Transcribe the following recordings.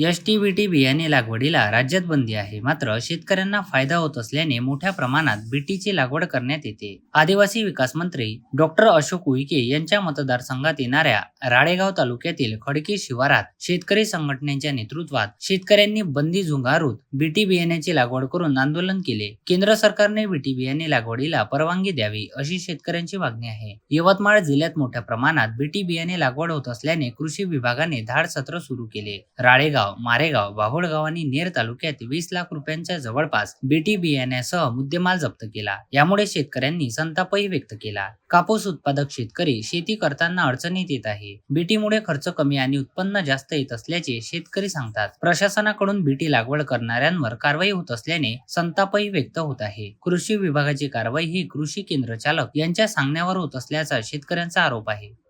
S T B T बियाणे लागवडीला राज्यात बंदी आहे. मात्र शेतकऱ्यांना फायदा होत असल्याने मोठ्या प्रमाणात बीटीची लागवड करण्यात येते. आदिवासी विकास मंत्री डॉक्टर अशोक उईके यांच्या मतदारसंघात येणाऱ्या राळेगाव तालुक्यातील खडकी शिवारात शेतकरी संघटनेच्या नेतृत्वात शेतकऱ्यांनी बंदी झुंगारून बीटी बियाण्याची लागवड करून आंदोलन केले. केंद्र सरकारने बीटी बियाणे लागवडीला परवानगी द्यावी अशी शेतकऱ्यांची मागणी आहे. यवतमाळ जिल्ह्यात मोठ्या प्रमाणात बीटी बियाणे लागवड होत असल्याने कृषी विभागाने धाड सत्र सुरू केले. राळेगाव मारेगाव बाभुळगाव आणि नेर तालुक्यात वीस लाख रुपयांच्या जवळपास बीटी बियाण्यासह मुद्देमाल जप्त केला. यामुळे शेतकऱ्यांनी संतापही व्यक्त केला. कापूस उत्पादक शेतकरी शेती करताना अडचणीत येत आहे. बीटीमुळे खर्च कमी आणि उत्पन्न जास्त येत असल्याचे शेतकरी सांगतात. प्रशासनाकडून बीटी लागवड करणाऱ्यांवर कारवाई होत असल्याने संतापही व्यक्त होत आहे. कृषी विभागाची कारवाई ही कृषी केंद्र चालक यांच्या सांगण्यावर होत असल्याचा शेतकऱ्यांचा आरोप आहे.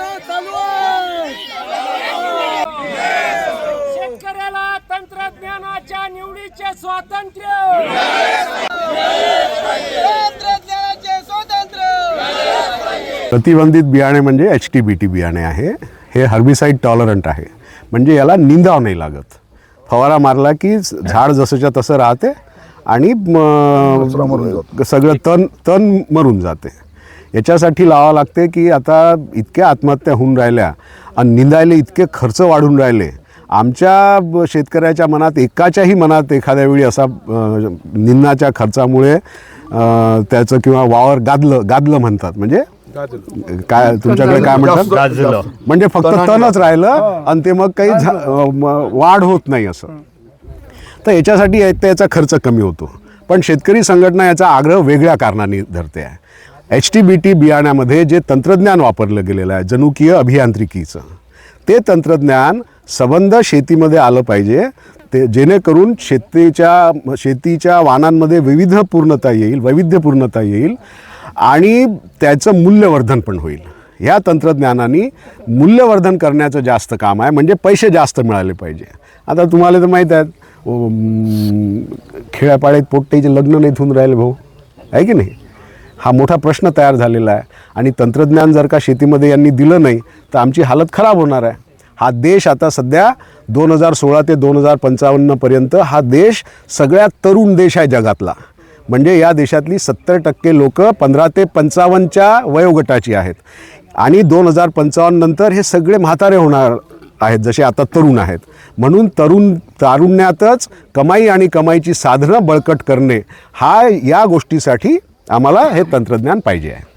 लावणं चालू आहे. शेतकऱ्याला तंत्रज्ञानाच्या निवडीचे स्वातंत्र्य. प्रतिबंधित बियाणे म्हणजे एच टी बी टी बियाणे आहे. हे हर्बिसाईड टॉलरंट आहे. म्हणजे याला निंदाव नाही लागत. फवारा मारला की झाड जसंच्या तसं राहते आणि सगळं तण तण मरून जाते. याच्यासाठी लावावं लागते की आता इतक्या आत्महत्या होऊन राहिल्या आणि निंदायले इतके खर्च वाढून राहिले. आमच्या शेतकऱ्याच्या मनात एकाच्याही मनात एखाद्या वेळी असा निंदाच्या खर्चामुळे त्याचं किंवा वावर गादलं गादलं म्हणतात. म्हणजे काय तुमच्याकडे काय म्हणतात? म्हणजे फक्त तणच राहिलं आणि ते मग काही वाढ होत नाही असं. तर याच्यासाठी एक तर याचा खर्च कमी होतो. पण शेतकरी संघटना याचा आग्रह वेगळ्या कारणाने धरते आहे. एच टी बी टी बियाण्यामध्ये जे तंत्रज्ञान वापरलं गेलेलं आहे जनुकीय अभियांत्रिकीचं ते तंत्रज्ञान सबंध शेतीमध्ये आलं पाहिजे. ते जेणेकरून शेतीच्या शेतीच्या वाणांमध्ये विविध पूर्णता येईल वैविध्यपूर्णता येईल आणि त्याचं मूल्यवर्धन पण होईल. ह्या तंत्रज्ञानाने मूल्यवर्धन करण्याचं जास्त काम आहे म्हणजे पैसे जास्त मिळाले पाहिजे. आता तुम्हाला तर माहीत आहेत खेड्यापाड्यात पोट्टेचे लग्न नाही होऊन राहिले भाऊ आहे की नाही? हा मोठा प्रश्न तयार झालेला आहे. आणि तंत्रज्ञान जर का शेतीमध्ये यांनी दिलं नाही तर आमची हालत खराब होणार आहे. हा देश आता सध्या दोन हजार सोळा ते दोन हजार पंचावन्नपर्यंत हा देश सगळ्यात तरुण देश आहे जगातला. म्हणजे या देशातली सत्तर टक्के लोकं पंधरा ते पंचावन्नच्या वयोगटाची आहेत. आणि दोन हजार पंचावन्नंतर हे सगळे म्हातारे होणार आहेत जसे आता तरुण आहेत. म्हणून तरुण तारुण्यातच कमाई आणि कमाईची साधनं बळकट करणे हा या गोष्टीसाठी आम्हाला हे तंत्रज्ञान पाहिजे आहे.